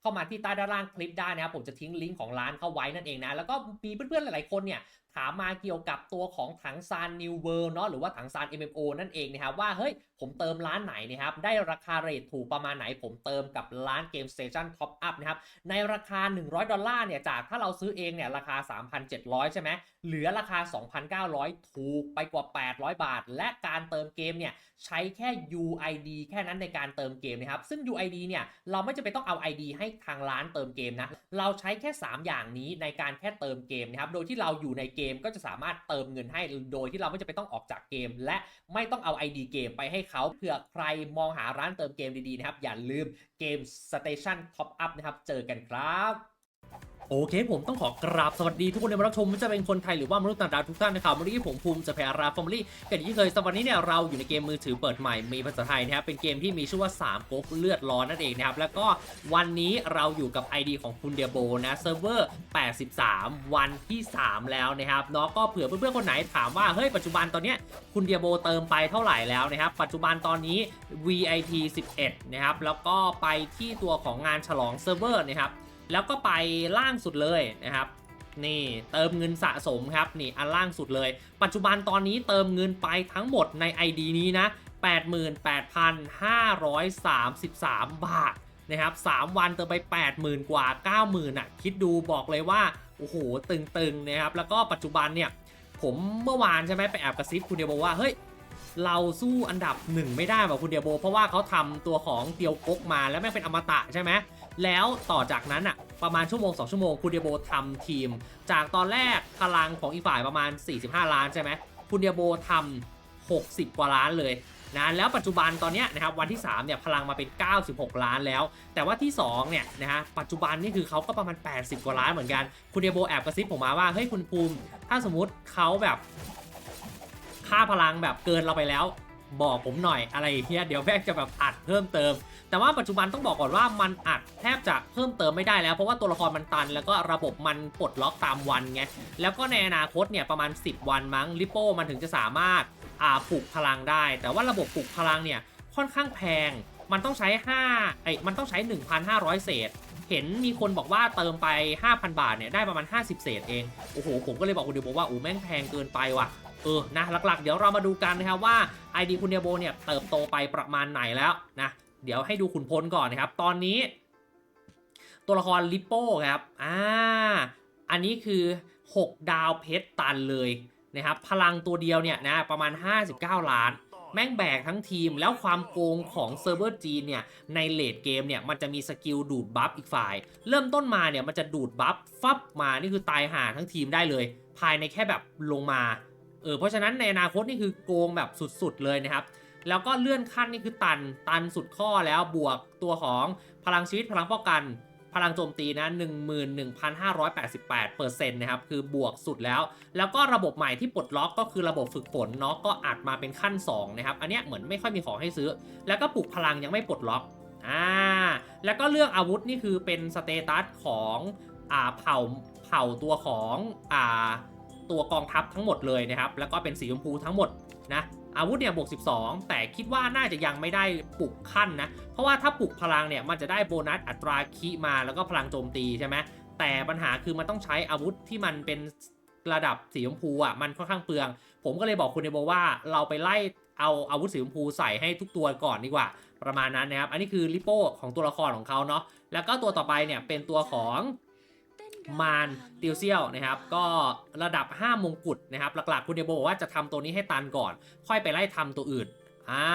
เข้ามาที่ใต้ด้านล่างคลิปได้นะครับผมจะทิ้งลิงก์ของร้านเข้าไว้นั่นเองนะแล้วก็มีเพื่อนๆหลายๆคนเนี่ยถามมาเกี่ยวกับตัวของถังซาน New World เนาะหรือว่าถังซาน MMO นั่นเองนะครับว่าเฮ้ยผมเติมร้านไหนนะครับได้ราคาเรทถูกประมาณไหน ผมเติมกับร้านเกม Station Top Up นะครับในราคา 100 ดอลลาร์เนี่ยจากถ้าเราซื้อเองเนี่ยราคา 3,700 ใช่ไหมเหลือราคา 2,900 ถูกไปกว่า 800 บาท และการเติมเกมเนี่ย ใช้แค่ UID แค่นั้นในการเติมเกมนะครับ ซึ่ง UID เนี่ยเราไม่จำเป็นต้องเอา ID ให้ทางร้านเติมเกมนะ เราใช้แค่ 3 อย่างนี้ในการแค่เติมเกมนะครับ โดยที่เราอยู่ในเกมก็จะสามารถเติมเงินให้โดยที่เราไม่จำเป็นต้องออกจากเกม และไม่ต้องเอา ID เกมไปให้เขาเผื่อใครมองหาร้านเติมเกมดีๆนะครับ อย่าลืมเกม Station Top Up นะครับ เจอกันครับ โอเคผมต้องขอกราบสวัสดีทุกคนในรับชมไม่ว่าจะเป็นคนไทยหรือว่ามนุษย์ต่างดาวทุกท่านนะครับวันนี้ผมภูมิจะแพราฟอร์มลี่กันที่เคยสวันนี้เนี่ยเราอยู่ในเกมมือถือเปิดใหม่มีภาษาไทยนะครับเป็นเกมที่มีชื่อว่า3ก๊กเลือดร้อนนั่นเองนะครับแล้วก็วันนี้เราอยู่กับ ID ของคุณเดียโบนะเซิร์ฟเวอร์ 83 วันที่ 3 แล้วนะครับเนาะก็เผื่อเพื่อนๆคนไหนถามว่าเฮ้ยปัจจุบันตอนเนี้ยคุณเดียโบเติมไปเท่าไหร่แล้วนะครับปัจจุบันตอนนี้ VIP 11นะครับแล้วก็ไปที่ตัวของงานฉลองเซิร์ฟเวอร์นะครับ แล้วก็ไปล่างสุดเลยนะครับนี่เติมเงินสะสมครับนี่อันล่างสุดเลย ปัจจุบันตอนนี้เติมเงินไปทั้งหมดใน ID นี้นะ 88,533 บาทนะครับ3วันเติมไป 80,000 กว่า 90,000อะคิดดูบอกเลยว่า โอ้โห ตึงๆนะครับ แล้วก็ปัจจุบันเนี่ย ผมเมื่อวานใช่ไหมไปแอบกระซิบคุณเดียโบว่า เฮ้ย เราสู้อันดับหนึ่งไม่ได้ว่ะคุณเดียโบ เพราะว่าเขาทำตัวของเตียวกกมาแล้วแม่งเป็นอมตะใช่ไหม แล้วต่อจากนั้นอะประมาณชั่วโมง 2 ชั่วโมงคุณเดียโบทำทีม จากตอนแรกพลังของอีกฝ่ายประมาณ 45 ล้านใช่ไหมคุณเดียโบทำ60 กว่าล้านเลยนะแล้วปัจจุบันตอนเนี้ยนะครับวันที่3เนี่ยพลังมาเป็น 96 ล้านแล้ว แต่ว่าที่2เนี่ยนะฮะปัจจุบันนี่คือเขาก็ประมาณ 80 กว่าล้านเหมือนกัน คุณเดียโบแอบกระซิบผมมาว่าเฮ้ยคุณภูมิ ถ้าสมมติเขาแบบค่าพลังแบบเกินเราไปแล้ว บอกผมหน่อยอะไรเงี้ยเดี๋ยวแม่งจะแบบอัดเพิ่มเติม แต่ว่าปัจจุบันต้องบอกก่อนว่ามันอัดแทบจะเพิ่มเติมไม่ได้แล้ว เพราะว่าตัวละครมันตัน แล้วก็ระบบมันปลดล็อกตามวันไงแล้วก็ในอนาคตเนี่ยประมาณ 10 วันมั้งลิโป้มันถึงจะสามารถอ่าปลูกพลังได้ แต่ว่าระบบปลูกพลังเนี่ยค่อนข้างแพง มันต้องใช้5ไอ้มันต้องใช้ 1,500 เศษเห็นมีคนบอกว่าเติมไป 5,000 บาทเนี่ยได้ประมาณ 50 เศษเอง โอ้โห ผมก็เลยบอกคุณเดียโบว่าอู้แม่งแพงเกินไปว่ะ เออนะหลักๆ เดี๋ยวเรามาดูกันนะครับว่า ID คุณเดียโบเนี่ยเติบโตไปประมาณไหนแล้วนะเดี๋ยวให้ดูขุนพลก่อนนะครับ ตอนนี้ ตัวละครลิปโป้ครับอ่าอันนี้คือ 6 ดาวเพชรตันเลยนะครับพลังตัวเดียวเนี่ยนะประมาณ 59 ล้านแม่งแบกทั้งทีมแล้วความโกงของเซิร์ฟเวอร์จีนเนี่ยในเลดเกมเนี่ยมันจะมีสกิลดูดบัฟอีกฝ่าย เริ่มต้นมาเนี่ยมันจะดูดบัฟฟับมานี่คือตายห่าทั้งทีมได้เลย ภายในแค่แบบลงมา เออเพราะฉะนั้นในอนาคตนี่คือโกงแบบสุดๆเลยนะครับ แล้วก็เลื่อนขั้นนี่คือตันตันสุดข้อแล้วบวกตัวของพลังชีวิตพลังป้องกัน พลังโจมตีนะ11,588เปอร์เซ็นต์นะครับ คือบวกสุดแล้ว แล้วก็ระบบใหม่ที่ปลดล็อกก็คือระบบฝึกฝนเนาะก็อัดมาเป็นขั้น 2 นะครับ อันเนี้ยเหมือนไม่ค่อยมีของให้ซื้อ แล้วก็ปลุกพลังยังไม่ปลดล็อกอ่าแล้วก็เรื่องอาวุธนี่คือเป็นสเตตัสของอ่าเผ่าเผ่าตัวของอ่า ตัวกองทัพทั้งหมดเลยนะครับ แล้วก็เป็นสีชมพูทั้งหมดนะอาวุธเนี่ยบวก 12 แต่คิดว่าน่าจะยังไม่ได้ปลุกขั้นนะ เพราะว่าถ้าปลุกพลังเนี่ยมันจะได้โบนัสอัตราคีมาแล้วก็พลังโจมตีใช่ไหมแต่ปัญหาคือมันต้องใช้อาวุธที่มันเป็นระดับสีชมพูอะมันค่อนข้างเปลือง ผมก็เลยบอกคุณเดโบว่าเราไปไล่เอาอาวุธสีชมพูใส่ให้ทุกตัวก่อนดีกว่า ประมาณนั้นนะครับ อันนี้คือลิโป้ของตัวละครของเขาเนาะแล้วก็ตัวต่อไปเนี่ยเป็นตัวของ มารติวเซียลนะครับ ก็ระดับ 5 มงกุฎนะครับ หลักๆ คุณเดโบบอกว่าจะทำตัวนี้ให้ตันก่อน ค่อยไปไล่ทำตัวอื่นอ่า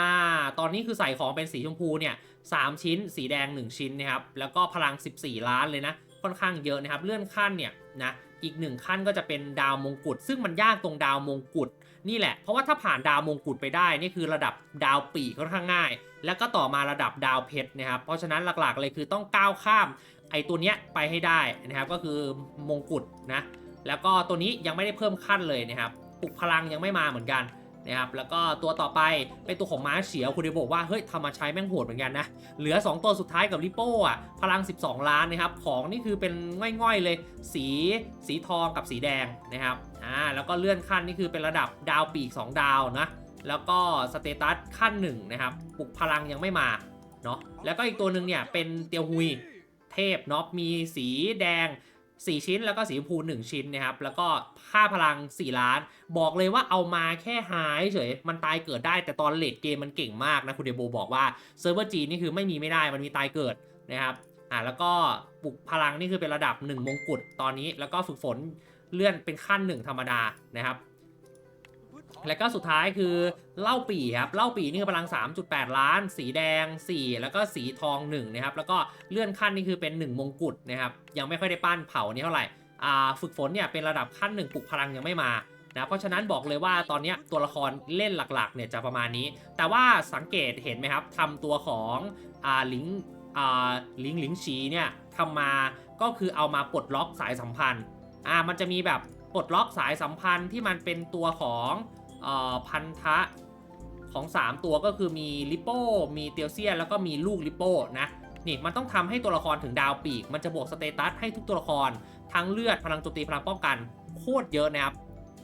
ตอนนี้คือใส่ของเป็นสีชมพูเนี่ยสามชิ้น สีแดง 1 ชิ้นนะครับ แล้วก็พลัง 14 ล้านเลยนะ ค่อนข้างเยอะนะครับ เลื่อนขั้นเนี่ยนะอีกหนึ่งขั้นก็จะเป็นดาวมงกุฎซึ่งมันยากตรงดาวมงกุฎนี่แหละ เพราะว่าถ้าผ่านดาวมงกุฎไปได้นี่คือระดับดาวปีค่อนข้างง่าย แล้วก็ต่อมาระดับดาวเพชรนะครับเพราะฉะนั้นหลักๆเลยคือต้องก้าวข้าม ไอตัวเนี้ยไปให้ได้นะครับก็คือมงกุฎนะแล้วก็ตัวนี้ยังไม่ได้เพิ่มขั้นเลยนะครับปลุกพลังยังไม่มาเหมือนกันนะครับแล้วก็ตัวต่อไปเป็นตัวของม้าเฉียวคุณเดบอกว่าเฮ้ยทำมาใช้แม่งโหดเหมือนกันนะเหลือ 2 ตัวสุดท้ายกับริโป้อะพลัง 12 ล้านนะครับของนี่คือเป็นง่อยๆเลย สีสีทองกับสีแดงนะครับอ่าแล้วก็เลื่อนขั้นนี่คือเป็นระดับดาวปีก 2 ดาวนะแล้วก็สเตตัสขั้น1นะครับปลุกพลังยังไม่มาเนาะแล้วก็อีกตัวหนึ่งเนี่ยเป็นเตียวฮุย เทพเนาะมีสีแดง 4 ชิ้นแล้วก็สีพู1ชิ้นนะครับ แล้วก็ค่าพลัง 4 ล้าน บอกเลยว่าเอามาแค่หายเฉย มันตายเกิดได้แต่ตอนเลดเกมมันเก่งมากนะ คุณเดโบบอกว่าเซิร์ฟเวอร์จีนนี่คือไม่มีไม่ได้มันมีตายเกิดนะครับอ่าแล้วก็ปลุกพลังนี่คือเป็นระดับ 1 มงกุฎตอนนี้แล้วก็ฝึกฝนเลื่อนเป็นขั้น 1 ธรรมดานะครับ แล้วก็สุดท้ายคือเหล้าปี่ครับเหล้าปี่นี่คือพลัง 3.8 ล้าน สีแดง 4 แล้วก็สีทอง1นะครับแล้วก็เลื่อนขั้นนี่คือเป็น 1 มงกุฎนะครับยังไม่ค่อยได้ปั้นเผานี่เท่าไหร่อ่าฝึกฝนเนี่ยเป็นระดับขั้น 1 ปลุกพลังยังไม่มานะเพราะฉะนั้นบอกเลยว่าตอนนี้ตัวละครเล่นหลักๆเนี่ยจะประมาณนี้ แต่ว่าสังเกตเห็นไหมครับทำตัวของอ่าลิงอ่าลิงลิงชีเนี่ยทำมาก็คือเอามาปลดล็อกสายสัมพันธ์อ่ามันจะมีแบบปลดล็อกสายสัมพันธ์ที่มันเป็นตัวของ พันธะของ 3 ตัวก็คือมีลิโป้ มีเตียวเซียนแล้วก็มีลูกลิโป้นะนี่มันต้องทำให้ตัวละครถึงดาวปีก มันจะบวกสเตตัสให้ทุกตัวละคร ทั้งเลือดพลังโจมตีพลังป้องกันโคตรเยอะนะครับ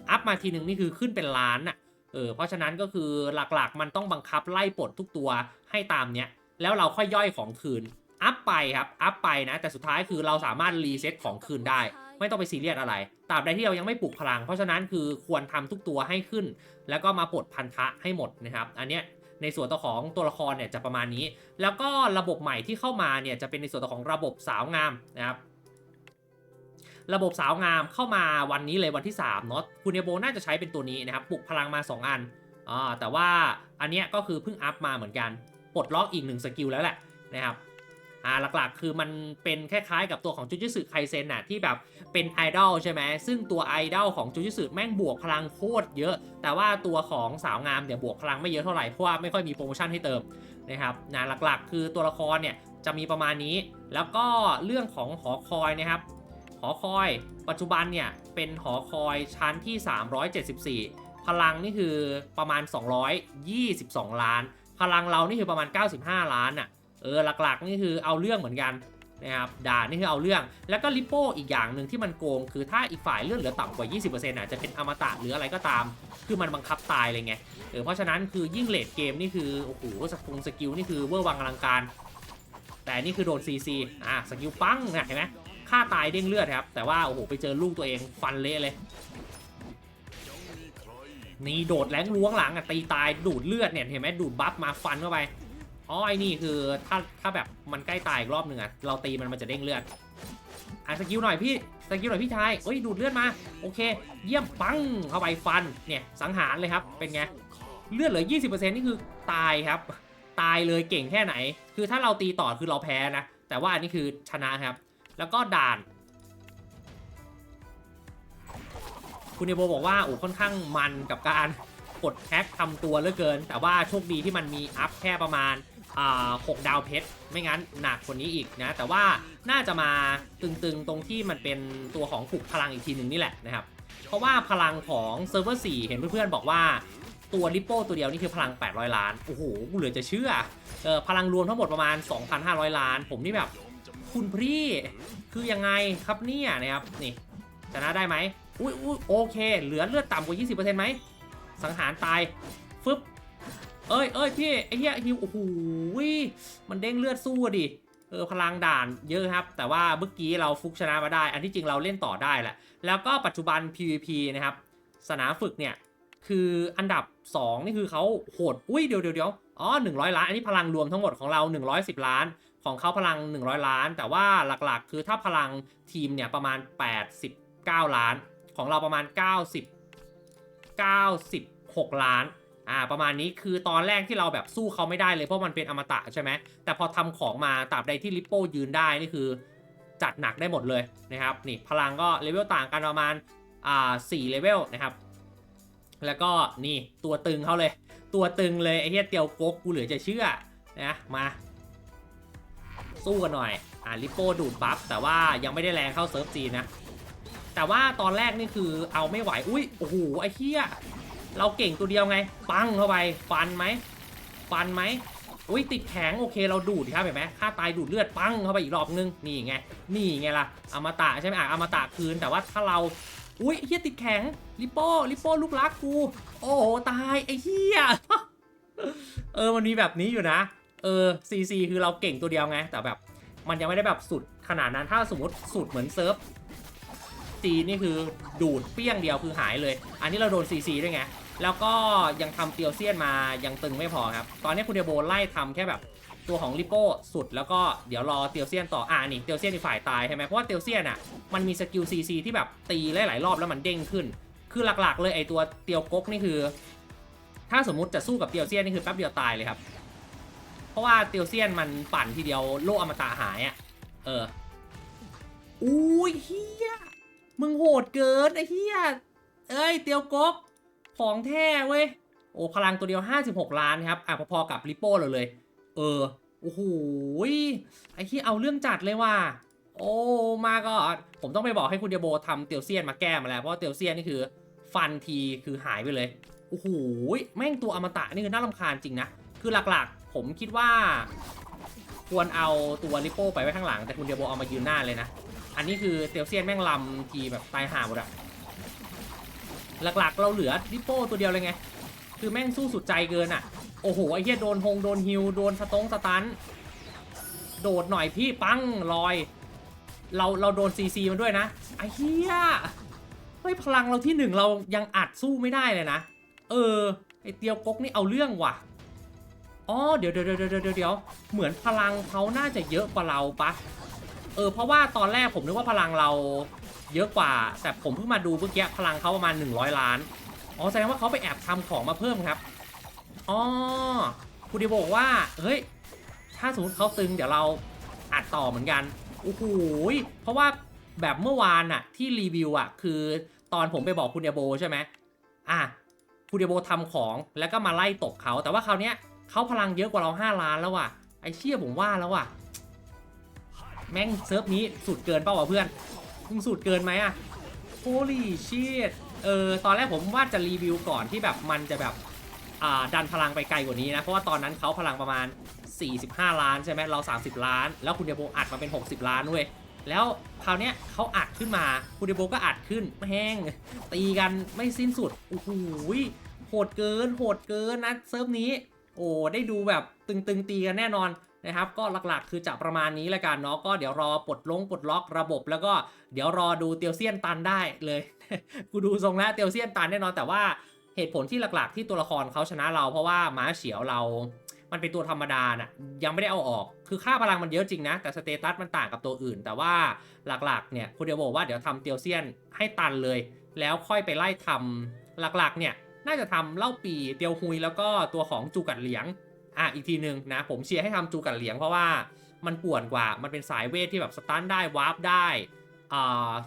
อัพมาทีหนึ่งนี่คือขึ้นเป็นล้านอะเออเพราะฉะนั้นก็คือหลักๆ มันต้องบังคับไล่ปลดทุกตัวให้ตามเนี้ยแล้วเราค่อยย่อยของคืนอัพไปครับอัพไปนะแต่สุดท้ายคือเราสามารถรีเซ็ตของคืนได้ ไม่ต้องไปซีเรียสอะไรตราบใดที่เรายังไม่ปลุกพลัง เพราะฉะนั้นคือควรทำทุกตัวให้ขึ้น แล้วก็มาปลดพันธะให้หมดนะครับ อันเนี้ยในส่วนตัวของตัวละครเนี่ยจะประมาณนี้ แล้วก็ระบบใหม่ที่เข้ามาเนี่ยจะเป็นในส่วนตัวของระบบสาวงามนะครับระบบสาวงามเข้ามาวันนี้เลยวันที่3เนาะคุณเนโบน่าจะใช้เป็นตัวนี้นะครับปลุกพลังมา 2 อันอ่าแต่ว่าอันเนี้ยก็คือเพิ่งอัพมาเหมือนกัน ปลดล็อกอีกหนึ่งสกิลแล้วแหละนะครับ อ่าหลักๆ คือมันเป็นคล้ายๆกับตัวของจูจิสึไคเซนน่ะที่แบบเป็นไอดอลใช่ไหมซึ่งตัวไอดอลของจูจิสึแม่งบวกพลังโคตรเยอะ แต่ว่าตัวของสาวงามเนี่ยบวกพลังไม่เยอะเท่าไหร่เพราะว่าไม่ค่อยมีโปรโมชั่นให้เติมนะครับนะหลักๆ คือตัวละครเนี่ยจะมีประมาณนี้ แล้วก็เรื่องของหอคอยนะครับหอคอยปัจจุบันเนี่ยเป็นหอคอยชั้นที่ 374 พลังนี่คือประมาณ 222 ล้าน พลังเรานี่คือประมาณ 95 ล้านอะ เออหลักๆนี่คือเอาเรื่องเหมือนกันนะครับด่านี่คือเอาเรื่อง แล้วก็ลิโป้อีกอย่างหนึ่งที่มันโกง คือถ้าอีกฝ่ายเลือดเหลือต่ำกว่า 20%อะจะเป็นอมตะหรืออะไรก็ตาม คือมันบังคับตายเลยไงเออเพราะฉะนั้นคือยิ่งเลดเกมนี่คือโอ้โหสกุลสกิลนี่คือเวอร์วังอลังการ แต่นี่คือโดน CC อะสกิลปังเนี่ยเห็นไหมฆ่าตายเด้งเลือดครับ แต่ว่าโอ้โหไปเจอลูกตัวเองฟันเละเลยนี่โดดแรงล้วงหลังอะตีตายดูดเลือดเนี่ยเห็นไหมดูดบัฟมาฟันเข้าไป อ๋อไอ้นี่คือถ้าถ้าแบบมันใกล้ตายอีกรอบหนึ่งอะเราตีมันมันจะเด้งเลือดอะสกิลหน่อยพี่สกิลหน่อยพี่ชายเอ้ยดูดเลือดมาโอเค เยี่ยมปังเข้าไปฟันเนี่ยสังหารเลยครับเป็นไงเลือดเหลือ 20%นี่คือตายครับ ตายเลยเก่งแค่ไหน คือถ้าเราตีต่อคือเราแพ้นะ แต่ว่าอันนี้คือชนะครับ แล้วก็ด่าน คุณเนโบบอกว่าโอ้ค่อนข้างมันกับการกดแท็กทำตัวเหลือเกิน แต่ว่าโชคดีที่มันมีอัพแค่ประมาณ หกดาวเพชร ไม่งั้นหนักกว่านี้อีกนะ แต่ว่าน่าจะมาตึงๆตรงที่มันเป็นตัวของปลุกพลังอีกทีหนึ่งนี่แหละนะครับ เพราะว่าพลังของเซิร์ฟเวอร์4เห็นเพื่อนๆบอกว่าตัวริปโป้ตัวเดียวนี่คือพลัง 800 ล้าน โอ้โหเหลือจะเชื่อเออพลังรวมทั้งหมดประมาณ 2,500 ล้าน ผมนี่แบบคุณพี่คือยังไงครับเนี่ยนะครับนี่ชนะได้ไหมอุ้ยอุ้ยโอเค เหลือเลือดต่ำกว่า 20%ไหมสังหารตายฟึบ เอ้ยเอ้ยพี่ไอ้เหี้ยฮิวโอ้โหมันเด้งเลือดสู้ดิเออพลังด่านเยอะครับ แต่ว่าเมื่อกี้เราฟุกชนะมาได้ อันที่จริงเราเล่นต่อได้แหละ แล้วก็ปัจจุบัน PVP นะครับ สนามฝึกเนี่ย คืออันดับ 2 นี่คือเขาโหด อุ้ยเดี๋ยวเดี๋ยวเดี๋ยวอ๋อ100ล้าน อันนี้พลังรวมทั้งหมดของเรา 110 ล้าน ของเขาพลัง 100 ล้าน แต่ว่าหลักๆ คือถ้าพลังทีมเนี่ยประมาณ 89 ล้าน ของเราประมาณ 90 96 ล้าน อ่าประมาณนี้คือตอนแรกที่เราแบบสู้เขาไม่ได้เลยเพราะมันเป็นอมตะใช่ไหมแต่พอทำของมาตราบใดที่ลิปโป้ยืนได้นี่คือ จัดหนักได้หมดเลยนะครับนี่พลังก็เลเวลต่างกันประมาณอ่าสี่เลเวลนะครับแล้วก็นี่ตัวตึงเขาเลย ตัวตึงเลยไอ้เหี้ยเตียวโก๊กกูเหลือจะเชื่อนะมาสู้กันหน่อยอ่าลิปโป้ดูดบัฟแต่ว่ายังไม่ได้แรงเข้าเซิร์ฟจีนนะแต่ว่าตอนแรกนี่คือเอาไม่ไหวอุ้ยโอ้โหไอ้เหี้ย เราเก่งตัวเดียวไง ปังเข้าไป ฟันไหมฟันไหมอุ้ยติดแข็งโอเคเราดูดครับเห็นไหมค่าตายดูดเลือดปังเข้าไปอีกรอบนึงนี่ไงนี่ไงล่ะอมตะใช่ไหมอะอมตะคืนแต่ว่าถ้าเราอุ้ยเฮียติดแข็งลิปโป้ลิปโป้ลูกรักกู โอ้โหตายไอ้เฮียเออมันมีแบบนี้อยู่นะเออซีซีคือเราเก่งตัวเดียวไงแต่แบบมันยังไม่ได้แบบสุดขนาดนั้นถ้าสมมติสุดเหมือนเซิร์ฟจีนนี่คือดูดเปี้ยงเดียวคือหายเลย อันนี้เราโดนซีซีด้วยไง แล้วก็ยังทำเตียวเซียนมายังตึงไม่พอครับ ตอนนี้คุณเดโบไล่ทำแค่แบบตัวของลิโป้สุดแล้วก็เดี๋ยวรอเตียวเซียนต่ออ่านี่เตียวเซียนอีกฝ่ายตายใช่ไหมเพราะว่าเตียวเซียนอะมันมีสกิลซีซีที่แบบตีหลายๆรอบแล้วมันเด้งขึ้น คือหลักๆ เลยไอตัวเตียวก๊กนี่คือ ถ้าสมมุติจะสู้กับเตียวเซียนนี่คือแป๊บเดียวตายเลยครับ เพราะว่าเตียวเซียนมันปั่นทีเดียวโลกอมตะหายอะเอออุ้ยเฮียมึงโหดเกินไอเฮียเอ้ยเตียวก๊ก ของแท้เว้ย โอ้พลังตัวเดียว 56 ล้านครับ อะพอๆกับริปโป้เลยเลย เออ โอ้โหไอ้ที่เอาเรื่องจัดเลยว่ะ โอ้มาก็ผมต้องไปบอกให้คุณเดียโบทำเตียวเซียนมาแก้มาแล้ว เพราะเตียวเซียนนี่คือฟันทีคือหายไปเลย โอ้โหแม่งตัวอมตะนี่คือน่ารำคาญจริงนะ คือหลักๆ ผมคิดว่า ควรเอาตัวริปโป้ไปไว้ข้างหลัง แต่คุณเดียโบเอามายืนหน้าเลยนะ อันนี้คือเตียวเซียนแม่งลำทีแบบตายห่าหมดอะ หลักๆ เราเหลือริปโป้ตัวเดียวเลยไง คือแม่งสู้สุดใจเกินอะ โอ้โห ไอ้เหี้ยโดนฮงโดนฮิว โดนสตงสตัน โดดหน่อยพี่ปังลอย เราเราโดนซีซีมันด้วยนะ ไอ้เหี้ย เฮ้ย พลังเราที่หนึ่งเรายังอัดสู้ไม่ได้เลยนะ เออ ไอเตียวก๊กนี่เอาเรื่องว่ะ อ๋อเดี๋ยวเดี๋ยวเดี๋ยวเดี๋ยวเดี๋ยวเหมือนพลังเขาน่าจะเยอะกว่าเราปะเออ เพราะว่าตอนแรกผมนึกว่าพลังเรา เยอะกว่า แต่ผมเพิ่งมาดูเมื่อกี้พลังเขาประมาณ 100 ล้าน อ๋อแสดงว่าเขาไปแอบทำของมาเพิ่มครับ อ๋อคุณดิบอกว่า เฮ้ย ถ้าสมมติเขาตึงเดี๋ยวเราอัดต่อเหมือนกัน โอ้โหยเพราะว่าแบบเมื่อวานอะที่รีวิวอะคือตอนผมไปบอกคุณเดียโบใช่ไหมอะคุณเดียโบทำของแล้วก็มาไล่ตบเขา แต่ว่าคราวเนี้ยเขาพลังเยอะกว่าเรา 5 ล้านแล้วว่ะ ไอเชี่ยผมว่าแล้วว่ะ แม่งเซิร์ฟนี้สุดเกินเปล่าวะเพื่อน มึงสุดเกินไหมอะ holy shit เออตอนแรกผมว่าจะรีวิวก่อนที่แบบมันจะแบบอ่าดันพลังไปไกลกว่านี้นะ เพราะว่าตอนนั้นเขาพลังประมาณ 45 ล้านใช่ไหมเรา 30 ล้าน แล้วคุณเดโบอัดมาเป็น 60 ล้านด้วยแล้วคราวเนี้ยเขาอัดขึ้นมาคุณเดโบก็อัดขึ้นแห้งตีกันไม่สิ้นสุดโอ้โหยโหดเกินโหดเกินนะเซิร์ฟนี้ โอ้ได้ดูแบบตึงๆตีกันแน่นอน นะครับก็หลักๆ คือจะประมาณนี้ละกันเนาะก็เดี๋ยวรอปลดลงปลดล็อกระบบ แล้วก็เดี๋ยวรอดูเตียวเซียนตันได้เลย กูดูทรงแล้วเตียวเซียนตันแน่นอนแต่ว่าเหตุผลที่หลักๆ ที่ตัวละครเขาชนะเราเพราะว่าม้าเฉียวเรา มันเป็นตัวธรรมดาน่ะยังไม่ได้เอาออก คือค่าพลังมันเยอะจริงนะ แต่สเตตัสมันต่างกับตัวอื่น แต่ว่าหลักๆเนี่ยคุณเดียวบอกว่าเดี๋ยวทำเตียวเซียนให้ตันเลย แล้วค่อยไปไล่ทำหลักๆเนี่ยน่าจะทำเล่าปีเตียวฮุยแล้วก็ตัวของจูกัดเหลียง อะอีกทีหนึ่งนะ ผมเชียร์ให้ทำจูกัดเหลียงเพราะว่ามันป่วนกว่า มันเป็นสายเวทที่แบบสตันได้วาร์ปได้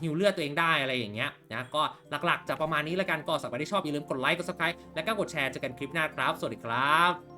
ฮิวเลือดตัวเองได้อะไรอย่างเงี้ยนะก็หลักๆจะประมาณนี้ละกันก็สำหรับที่ชอบอย่าลืมกดไลค์กดซับสไครต์แล้วก็กดแชร์เจอกันคลิปหน้าครับ สวัสดีครับ